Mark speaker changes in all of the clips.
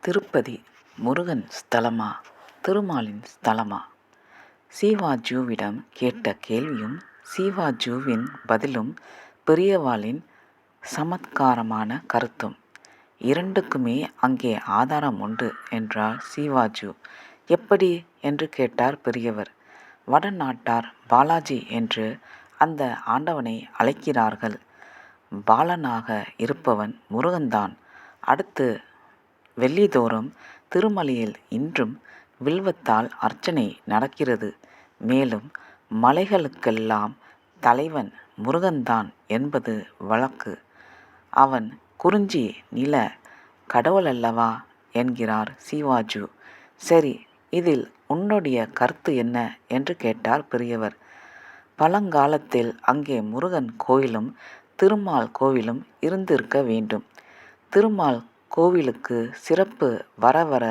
Speaker 1: திருப்பதி முருகன் ஸ்தலமா? திருமாலின் ஸ்தலமா? சிவாஜுவிடம் கேட்ட கேள்வியும் சிவாஜுவின் பதிலும் பெரியவாளின் சமத்காரமான கருத்தும். இரண்டுக்குமே அங்கே ஆதாரம் உண்டு என்றார் சிவாஜு எப்படி? என்று கேட்டார் பெரியவர். வடநாட்டார் பாலாஜி என்று அந்த ஆண்டவனை அழைக்கிறார்கள். பாலனாக இருப்பவன் முருகன்தான். அடுத்து வெள்ளிதோறும் திருமலையில் இன்றும் வில்வத்தால் அர்ச்சனை நடக்கிறது. மேலும் மலைகளுக்கெல்லாம் தலைவன் முருகன்தான் என்பது வழக்கு. அவன் குறிஞ்சி நில கடவுளல்லவா என்கிறார் சிவாஜு. சரி இதில் உன்னுடைய கருத்து என்ன? என்று கேட்டார் பெரியவர். பழங்காலத்தில் அங்கே முருகன் கோயிலும் திருமால் கோவிலும் இருந்திருக்க வேண்டும். திருமால் கோவிலுக்கு சிறப்பு வர வர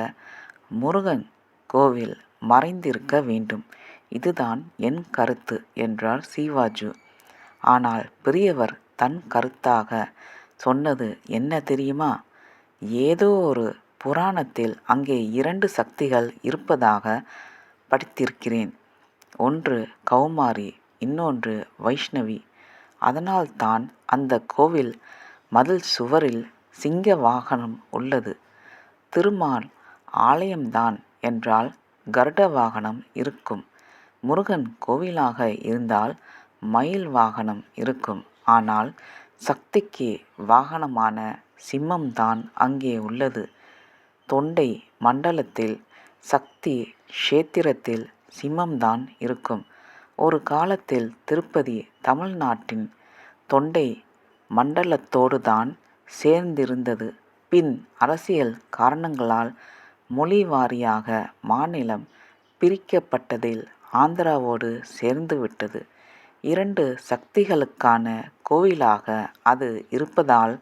Speaker 1: முருகன் கோவில் மறைந்திருக்க வேண்டும். இதுதான் என் கருத்து என்றார் சீவாஜு. ஆனால் பெரியவர் தன் கருத்தாக சொன்னது என்ன தெரியுமா? ஏதோ ஒரு புராணத்தில் அங்கே இரண்டு சக்திகள் இருப்பதாக படித்திருக்கிறேன். ஒன்று கௌமாரி இன்னொன்று வைஷ்ணவி. அதனால்தான் அந்த கோவில் மதில் சுவரில் சிங்க வாகனம் உள்ளது. திருமால் ஆலயம்தான் என்றால் கருட வாகனம் இருக்கும். முருகன் கோவிலாக இருந்தால் மயில் வாகனம் இருக்கும். ஆனால் சக்திக்கு வாகனமான சிம்மம்தான் அங்கே உள்ளது. தொண்டை மண்டலத்தில் சக்தி க்ஷேத்திரத்தில் சிம்மம்தான் இருக்கும். ஒரு காலத்தில் திருப்பதி தமிழ்நாட்டின் தொண்டை மண்டலத்தோடு தான் சேர்ந்திருந்தது. பின் அரசியல் காரணங்களால் மொழி வாரியாக மாநிலம் பிரிக்கப்பட்டதில் ஆந்திராவோடு சேர்ந்துவிட்டது. இரண்டு சக்திகளுக்கான கோவிலாக அது இருப்பதால்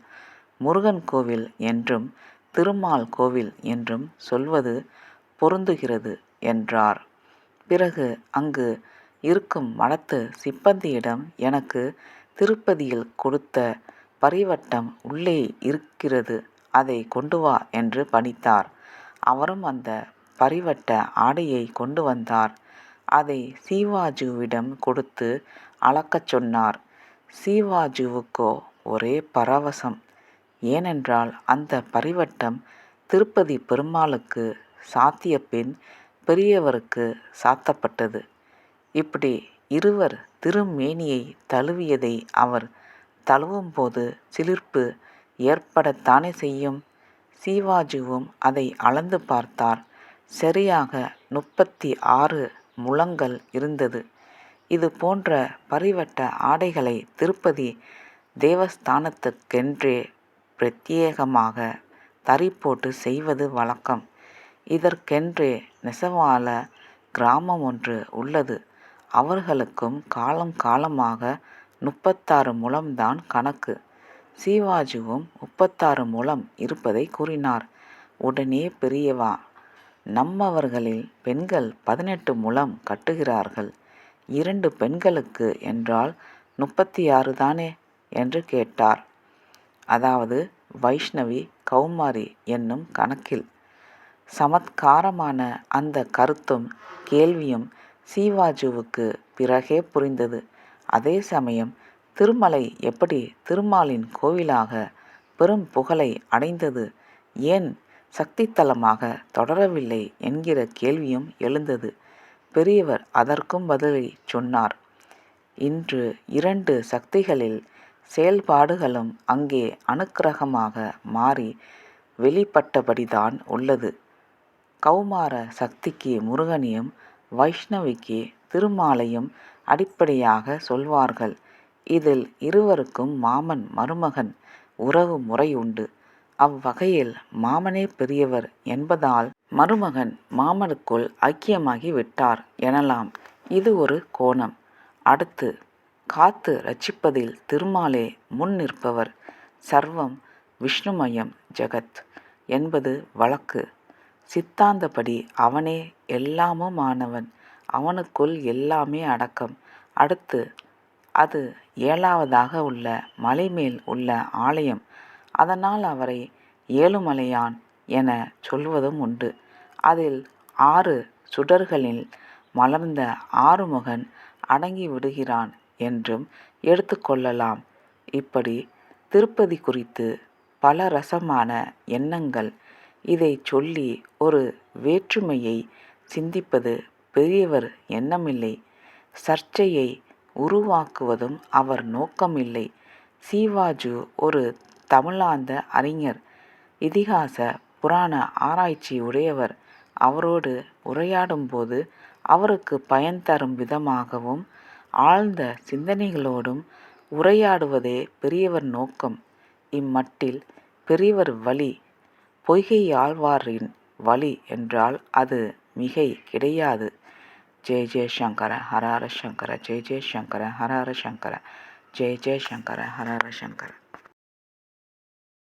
Speaker 1: முருகன் கோவில் என்றும் திருமால் கோவில் என்றும் சொல்வது பொருந்துகிறது என்றார். பிறகு அங்கு இருக்கும் மடத்து சிப்பந்தியிடம் எனக்கு திருப்பதியில் கொடுத்த பரிவட்டம் உள்ளே இருக்கிறது அதை கொண்டு வா என்று பணித்தார். அவரும் அந்த பரிவட்ட ஆடையை கொண்டு வந்தார். அதை சீவாஜுவிடம் கொடுத்து அளக்கச் சொன்னார். சீவாஜுவுக்கோ ஒரே பரவசம். ஏனென்றால் அந்த பரிவட்டம் திருப்பதி பெருமாளுக்கு சாத்திய பின் பெரியவருக்கு சாத்தப்பட்டது. இப்படி இருவர் திருமேனியை தழுவியதை அவர் தழுவும் போது சிலிர்ப்பு ஏற்படத்தானே செய்யும்? சிவாஜுவும் அதை அளந்து பார்த்தார். சரியாக முப்பத்தி ஆறு முழங்கள் இருந்தது. இது போன்ற பரிவட்ட ஆடைகளை திருப்பதி தேவஸ்தானத்துக்கென்றே பிரத்யேகமாக தறி போட்டு செய்வது வழக்கம். இதற்கென்றே நெசவாள கிராமம் ஒன்று உள்ளது. அவர்களுக்கும் காலம் காலமாக முப்பத்தாறு முழம்தான் கணக்கு. சிவாஜுவும் முப்பத்தாறு முழம் இருப்பதை கூறினார். உடனே பெரியவா நம்மவர்களில் பெண்கள் பதினெட்டு முழம் கட்டுகிறார்கள். இரண்டு பெண்களுக்கு என்றால் முப்பத்தி ஆறு தானே? என்று கேட்டார். அதாவது வைஷ்ணவி கௌமாரி என்னும் கணக்கில். சமத்காரமான அந்த கருத்தும் கேள்வியும் சிவாஜுவுக்கு பிறகே புரிந்தது. அதே சமயம் திருமலை எப்படி திருமாலின் கோவிலாக பெரும் புகழை அடைந்தது ஏன் சக்தித்தலமாக தொடரவில்லை என்கிற கேள்வியும் எழுந்தது. பெரியவர் அதற்கும் பதிலை சொன்னார். இன்று இரண்டு சக்திகளில் செயல்பாடுகளும் அங்கே அனுக்கிரகமாக மாறி வெளிப்பட்டபடிதான் உள்ளது. கௌமார சக்திக்கு முருகனையும் வைஷ்ணவிக்கு திருமாலையும் அடிப்படையாக சொல்வார்கள். இதில் இருவருக்கும் மாமன் மருமகன் உறவு முறை உண்டு. அவ்வகையில் மாமனே பெரியவர் என்பதால் மருமகன் மாமனுக்குள் ஐக்கியமாகி விட்டார் எனலாம். இது ஒரு கோணம். அடுத்து காத்து ரட்சிப்பதில் திருமாலே முன் நிற்பவர். சர்வம் விஷ்ணுமயம் ஜெகத் என்பது வழக்கு. சித்தாந்தப்படி அவனே எல்லாமுமானவன். அவனுக்குள் எல்லாமே அடக்கம் அடுத்து அது ஏழாவதாக உள்ள மலைமேல் உள்ள ஆலயம் அதனால் அவரை ஏழுமலையான் என சொல்வதும் உண்டு. அதில் ஆறு சுடர்களில் மலர்ந்த ஆறுமுகன் அடங்கி விடுகிறான் என்றும் எடுத்துக்கொள்ளலாம் இப்படி திருப்பதி குறித்து பல ரசமான எண்ணங்கள். இதை சொல்லி ஒரு வேற்றுமையை சிந்திப்பது பெரியவர் எண்ணமில்லை. சர்ச்சையை உருவாக்குவதும் அவர் நோக்கமில்லை. சீவாஜு ஒரு தமிழாந்த அறிஞர். இதிகாச புராண ஆராய்ச்சி உடையவர். அவரோடு உரையாடும்போது அவருக்கு பயன் தரும் விதமாகவும் ஆழ்ந்த சிந்தனைகளோடும் உரையாடுவதே பெரியவர் நோக்கம். இம்மட்டில் பெரியவர் வழி பொய்கையாழ்வாரின் வழி என்றால் அது மிகை கிடையாது. ஜெய ஜெய ஹரஹர ஹர ஹர சங்கர ஜெய ஜெய ஹரஹர சங்கர ஜெய ஜெயசங்கர ஹரஹர ஹர ஹர சங்கர